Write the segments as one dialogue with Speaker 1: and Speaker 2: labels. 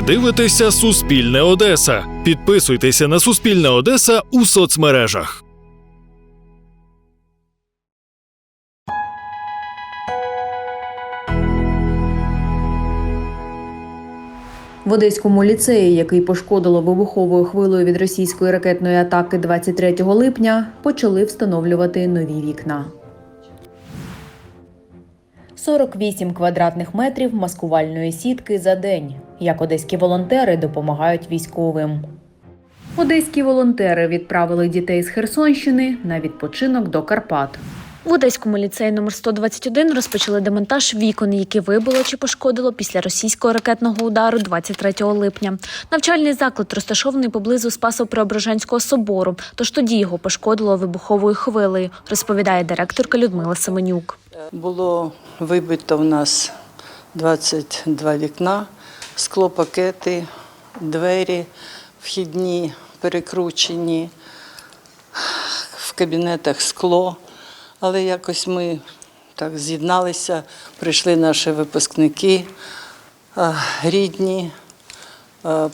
Speaker 1: Ви дивитеся Суспільне Одеса. Підписуйтеся на Суспільне Одеса у соцмережах.
Speaker 2: В Одеському ліцеї, який пошкодило вибуховою хвилою від російської ракетної атаки 23 липня, почали встановлювати нові вікна. 48 квадратних метрів маскувальної сітки за день. Як одеські волонтери допомагають військовим. Одеські волонтери відправили дітей з Херсонщини на відпочинок до Карпат.
Speaker 3: В Одеському ліцеї номер 121 розпочали демонтаж вікон, які вибило чи пошкодило після російського ракетного удару 23 липня. Навчальний заклад розташований поблизу Спасо-Преображенського собору, тож тоді його пошкодило вибуховою хвилею, розповідає директорка Людмила Семенюк.
Speaker 4: Було вибито в нас 22 вікна, склопакети, двері вхідні перекручені, в кабінетах скло. Але якось ми так з'єдналися, прийшли наші випускники, рідні,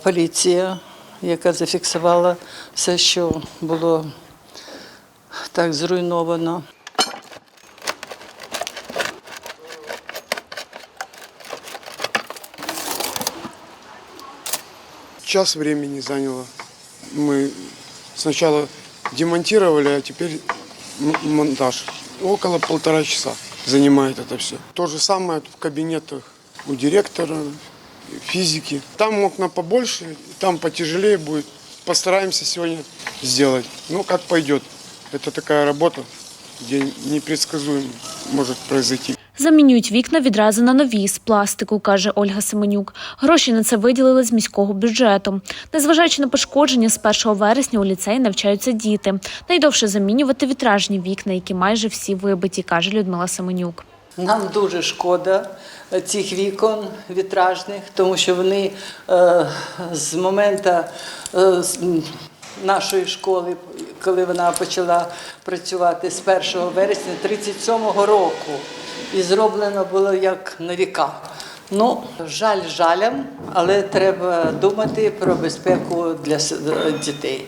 Speaker 4: поліція, яка зафіксувала все, що було так зруйновано.
Speaker 5: Час времени заняло. Мы сначала демонтировали, а теперь монтаж. Около полтора часа занимает это все. То же самое в кабинетах у директора, физики. Там окна побольше, там потяжелее будет. Постараемся сегодня сделать. Ну, как пойдет. Это такая работа, где непредсказуемо может произойти.
Speaker 3: Замінюють вікна відразу на нові з пластику, каже Ольга Семенюк. Гроші на це виділили з міського бюджету. Незважаючи на пошкодження, з 1 вересня у ліцеї навчаються діти. Найдовше замінювати вітражні вікна, які майже всі вибиті, каже Людмила Семенюк.
Speaker 4: Нам дуже шкода цих вікон вітражних, тому що вони е, з моменту е, нашої школи, коли вона почала працювати з 1 вересня 37-го року, і зроблено було як на віка. Ну, жаль жалям, але треба думати про безпеку для дітей.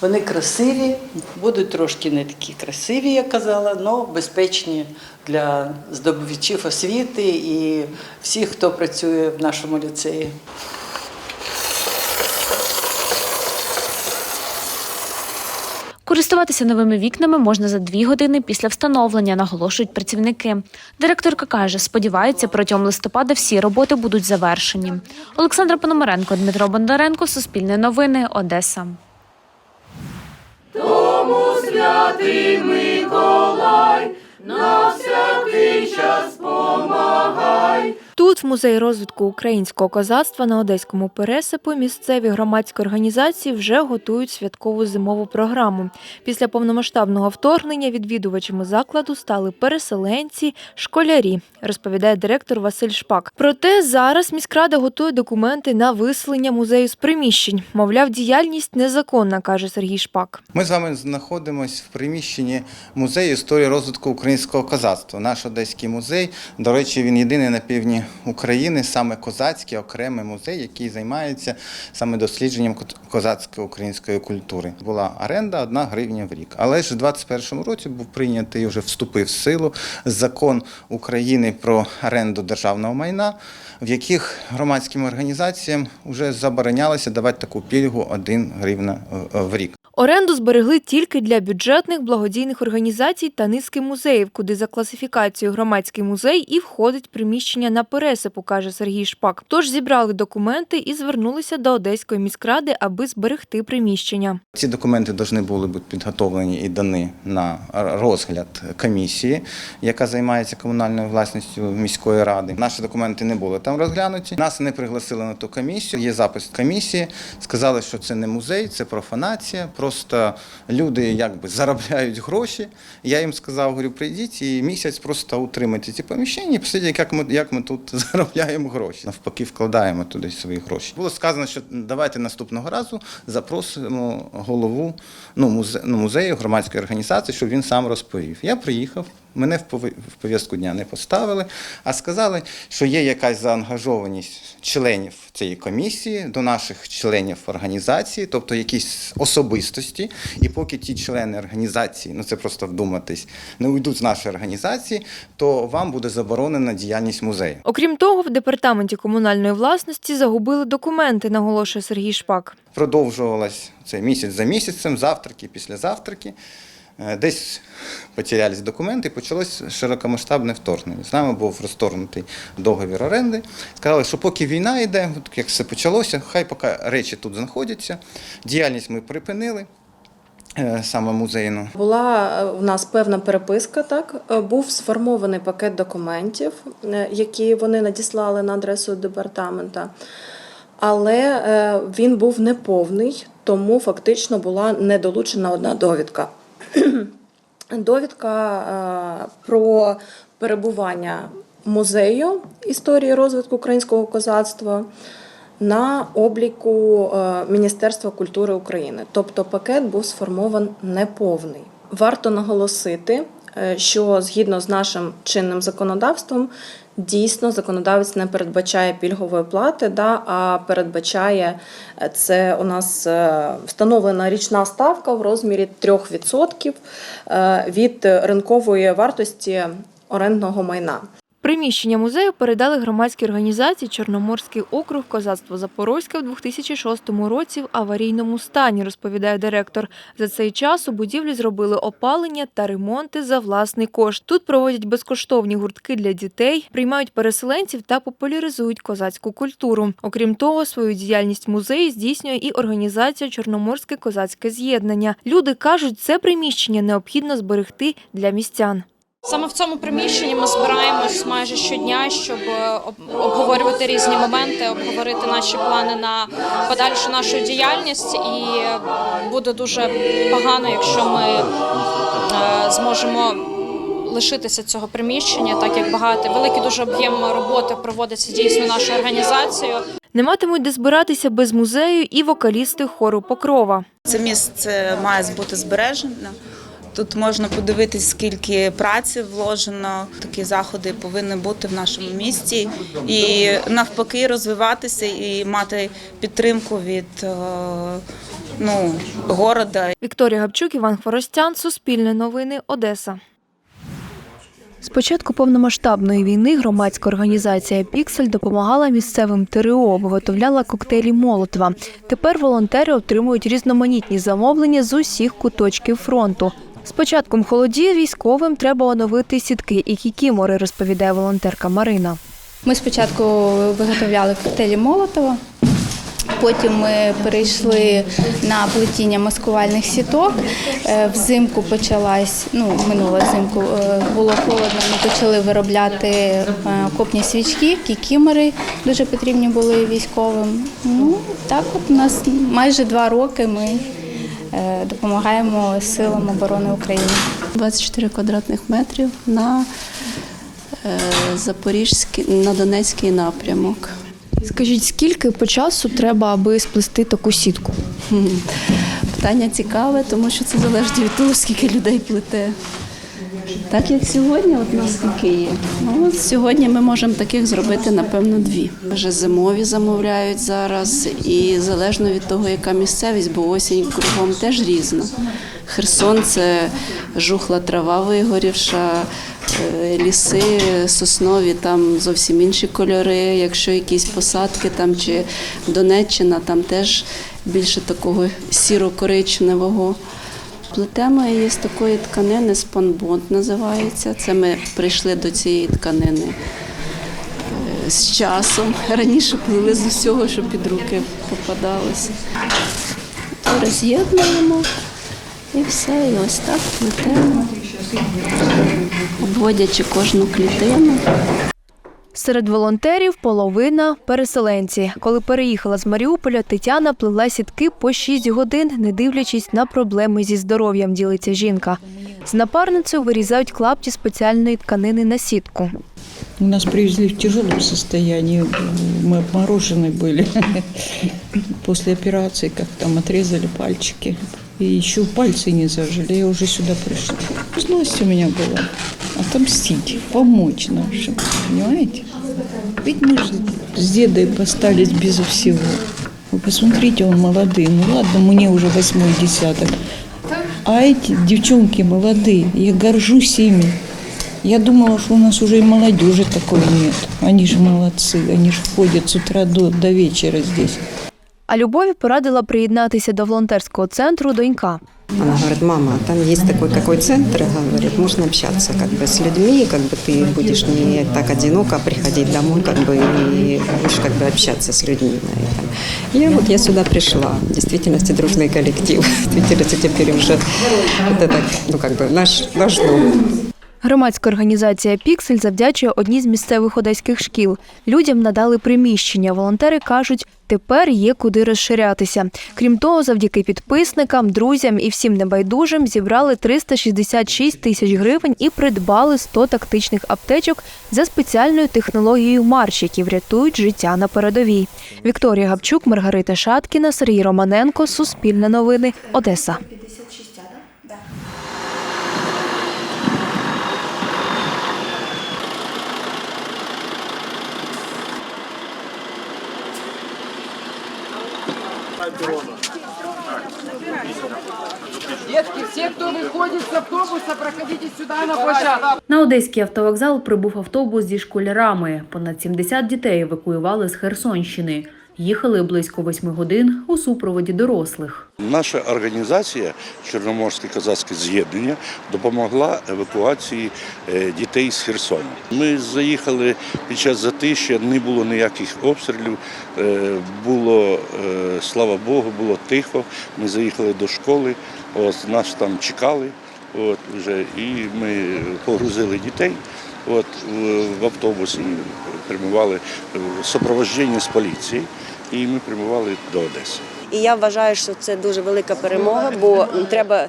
Speaker 4: Вони красиві, будуть трошки не такі красиві, як казала, але безпечні для здобувачів освіти і всіх, хто працює в нашому ліцеї.
Speaker 3: Користуватися новими вікнами можна за дві години після встановлення, наголошують працівники. Директорка каже, сподівається, протягом листопада всі роботи будуть завершені. Олександра Пономаренко, Дмитро Бондаренко, Суспільне новини, Одеса.
Speaker 6: Тут, в музеї розвитку українського козацтва на одеському пересипу, місцеві громадські організації вже готують святкову зимову програму. Після повномасштабного вторгнення відвідувачами закладу стали переселенці, школярі, розповідає директор Василь Шпак. Проте зараз міськрада готує документи на виселення музею з приміщень. Мовляв, діяльність незаконна, каже Сергій Шпак.
Speaker 7: Ми з вами знаходимося в приміщенні музею історії розвитку українського козацтва. Наш одеський музей, до речі, він єдиний на півдні України, саме козацький окремий музей, який займається саме дослідженням ко- козацької української культури. Була оренда одна гривня в рік. Але ж у 2021 році був прийнятий вже вступив в силу закон України про оренду державного майна, в яких громадським організаціям вже заборонялося давати таку пільгу 1 гривна е, в рік.
Speaker 6: Оренду зберегли тільки для бюджетних благодійних організацій та низки музеїв, куди за класифікацією громадський музей і входить приміщення на пересипу, каже Сергій Шпак. Тож зібрали документи і звернулися до Одеської міськради, аби зберегти приміщення.
Speaker 7: Ці документи повинні були бути підготовлені і дані на розгляд комісії, яка займається комунальною власністю міської ради. Наші документи не були там розглянуті. Нас не пригласили на ту комісію. Є запис комісії. Сказали, що це не музей, це профанація. Просто люди якби заробляють гроші. Я їм сказав, говорю, прийдіть і місяць просто утримайте ці поміщення, і посидіть, як ми як ми тут заробляємо гроші. Навпаки, вкладаємо туди свої гроші. Було сказано, що давайте наступного разу запросимо голову ну, ну, музею громадської організації, щоб він сам розповів. Я приїхав, Мене в пов'язку дня не поставили, а сказали, що є якась заангажованість членів цієї комісії до наших членів організації, тобто якісь особистості. І поки ті члени організації, ну це просто вдуматись, не уйдуть з нашої організації, то вам буде заборонена діяльність музею.
Speaker 6: Окрім того, в департаменті комунальної власності загубили документи, наголошує Сергій Шпак.
Speaker 7: Продовжувалось це місяць за місяцем, завтраки, після завтраки. Е, Десь потерялись документи, почалось широкомасштабне вторгнення. З нами був розторгнутий договір оренди. Сказали, що поки війна йде, як все почалося, хай поки речі тут знаходяться. Діяльність ми припинили, е, саме музейну.
Speaker 8: Була е, у нас певна переписка. Так Е, був сформований пакет документів, е, які вони надіслали на адресу департамента, але е, він був неповний, тому фактично була недолучена одна довідка. Довідка е, про перебування музею історії розвитку українського козацтва на обліку е, Міністерства культури України. Тобто пакет був сформований неповний. Варто наголосити, е, що згідно з нашим чинним законодавством, дійсно законодавець не передбачає пільгової плати, да, а передбачає е, це у нас е, встановлена річна ставка в розмірі 3% е, від ринкової вартості орендного майна.
Speaker 6: Приміщення музею передали громадській організації Чорноморський округ Козацтво Запорозьке в 2006 році в аварійному стані, розповідає директор. За цей час у будівлі зробили опалення та ремонти за власний кошт. Тут проводять безкоштовні гуртки для дітей, приймають переселенців та популяризують козацьку культуру. Окрім того, свою діяльність музею здійснює і організація Чорноморське козацьке з'єднання. Люди кажуть, це приміщення необхідно зберегти для містян.
Speaker 9: Саме в цьому приміщенні ми збираємось майже щодня, щоб е, обговорювати різні моменти, обговорити наші плани на подальшу нашу діяльність. І буде дуже погано, якщо ми е, зможемо лишитися цього приміщення, так як багато великий дуже об'єм роботи проводиться дійсно нашою організацією.
Speaker 6: Не матимуть де збиратися без музею і вокалісти хору Покрова.
Speaker 10: Це місце має бути збережено. Тут можна подивитись, скільки праці вложено. Такі заходи повинні бути в нашому місті і навпаки розвиватися і мати підтримку від е, ну, города.
Speaker 6: Вікторія Габчук, Іван Хворостян, Суспільне новини, Одеса. З початку повномасштабної війни громадська організація Піксель допомагала місцевим ТРО, виготовляла коктейлі Молотова. Тепер волонтери отримують різноманітні замовлення з усіх куточків фронту. З початком холодів військовим треба оновити сітки і кікімори, розповідає волонтерка Марина.
Speaker 11: Ми спочатку виготовляли коктейлі Молотова, потім ми перейшли на плетіння маскувальних сіток. Е, Взимку почалась, ну, минула взимку е, було холодно, ми почали виробляти е, копні свічки, кікімори дуже потрібні були військовим. Ну, так от у нас майже два роки ми допомагаємо силам оборони України.
Speaker 12: 24 квадратних метрів на е, Запорізький, на Донецький напрямок.
Speaker 6: Скажіть, скільки по часу треба, аби сплести таку сітку?
Speaker 12: Питання цікаве, тому що це залежить від того, скільки людей плете. Так як сьогодні, от нас скільки є. Ну, от сьогодні ми можемо таких зробити, напевно, дві. Вже зимові замовляють зараз, і залежно від того, яка місцевість, бо осінь кругом теж різна. Херсон це жухла трава вигорівша, е, ліси соснові, там зовсім інші кольори. Якщо якісь посадки там чи Донеччина, там теж більше такого сіро-коричневого. Плетемо її з такої тканини, спанбонд називається. Це ми прийшли до цієї тканини е, з часом. Раніше плели з усього, що під руки попадалося. Роз'єднуємо і все, і ось так плетемо, обводячи кожну клітину.
Speaker 6: Серед волонтерів половина переселенці. Коли переїхала з Маріуполя, Тетяна плела сітки по 6 годин, не дивлячись на проблеми зі здоров'ям, ділиться жінка. З напарницею вирізають клапті спеціальної тканини на сітку.
Speaker 13: У нас привезли в тяжелом состоянии. Мы обморожены были после операции, как там отрезали пальчики. И еще пальцы не зажили, я уже сюда пришла. Злость у меня была отомстить, помочь нашим, понимаете? Ведь мы же с дедой остались без всего. Вы посмотрите, он молодый. Ну ладно, мне уже восьмой десяток. А эти девчонки молодые, я горжусь ими. Я думала, что у нас уже и молодежи такой нет. Они же молодцы, они же ходят с утра до, до вечера здесь.
Speaker 6: А Любові порадила приєднатися до волонтерського центру донька.
Speaker 14: Она говорит, мама, там есть такой какой центр, говорит, можно общаться как бы с людьми, как бы ты будешь не так одиноко приходить домой, как бы и будешь как бы общаться с людьми на этом. И вот я сюда пришла. В действительности дружный коллектив. В действительности теперь уже это так, ну как бы наш, наш дом.
Speaker 6: Громадська організація Піксель завдячує одній з місцевих одеських шкіл. Людям надали приміщення. Волонтери кажуть, тепер є куди розширятися. Крім того, завдяки підписникам, друзям і всім небайдужим зібрали 366 тисяч гривень і придбали 100 тактичних аптечок за спеціальною технологією Марш, які врятують життя на передовій. Вікторія Гавчук, Маргарита Шаткіна, Сергій Романенко, Суспільне новини, Одеса.
Speaker 15: Детки, все, кто выходит с автобуса, проходите сюда на площадку.
Speaker 2: На одеський автовокзал прибув автобус зі школярами. Понад 70 дітей евакуювали з Херсонщини. Їхали близько восьми годин у супроводі дорослих.
Speaker 16: Наша організація Чорноморське козацьке з'єднання допомогла евакуації е, дітей з Херсону. Ми заїхали під час затища, не було ніяких обстрілів, е, було, е, слава Богу, було тихо. Ми заїхали до школи, ось нас там чекали. От вже і ми погрузили дітей. От в, в автобусі прямували в супроводженні з поліції, і ми прямували до Одеси.
Speaker 17: І я вважаю, що це дуже велика перемога, бо треба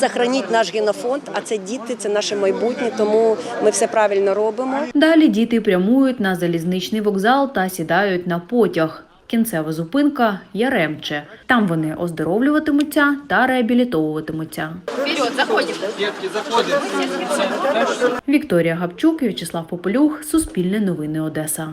Speaker 17: зберігати наш генофонд, а це діти, це наше майбутнє, тому ми все правильно робимо.
Speaker 2: Далі діти прямують на залізничний вокзал та сідають на потяг. Кінцева зупинка Яремче. Там вони оздоровлюватимуться та реабілітовуватимуться.
Speaker 15: Вперед, заходим. Детки, заходим.
Speaker 2: Вікторія Гапчук, В'ячеслав Попелюх, Суспільне новини Одеса.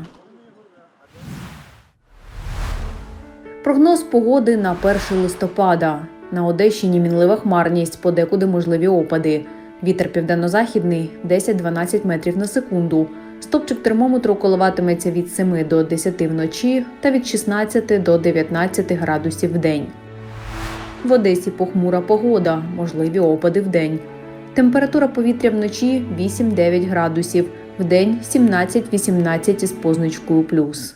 Speaker 2: Прогноз погоди на 1 листопада. На Одещині мінлива хмарність, подекуди можливі опади. Вітер південно-західний 10-12 метрів на секунду. Стопчик термометру коливатиметься від 7 до 10 вночі та від 16 до 19 градусів в день. В Одесі похмура погода, можливі опади в день. Температура повітря вночі 8-9 градусів, вдень 17-18 із позначкою плюс.